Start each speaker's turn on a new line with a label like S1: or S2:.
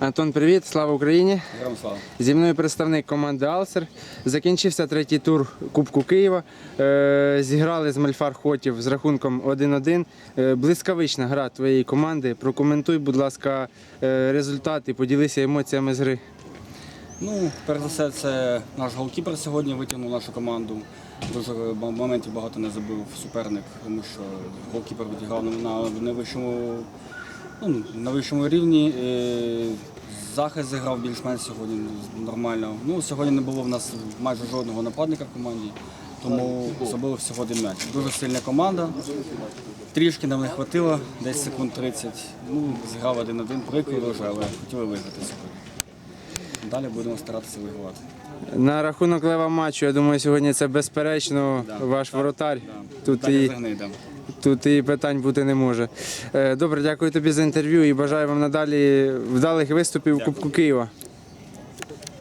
S1: Антон, привіт, слава Україні!
S2: Слава.
S1: Зі мною представник команди Алсер. Закінчився третій тур Кубку Києва. Е, Зіграли з Мальфар Хотів з рахунком 1-1. Е, Блискавична гра твоєї команди. Прокоментуй, будь ласка, е, результати, поділися емоціями з гри.
S2: Ну, перш за все, це наш голкіпер сьогодні витягнув нашу команду. Дуже моментів багато не забив суперник, тому що голкіпер відіграв на найвищому, ну, на вищому рівні. Е, Захист зіграв більш-менш сьогодні нормально. Ну, сьогодні не було в нас майже жодного нападника в команді, тому забили всього один м'яч. Дуже сильна команда. Трішки нам не вистачило, десь секунд 30. Ну, зіграв один-один, вже, але хотіли виграти сьогодні. Далі будемо старатися вигравати.
S1: На рахунок лева матчу, я думаю, сьогодні це безперечно
S2: Да.
S1: ваш воротар. Тут і,
S2: загни
S1: тут і питань бути не може. Е, Добре, дякую тобі за інтерв'ю і бажаю вам надалі вдалих виступів в Кубку Києва.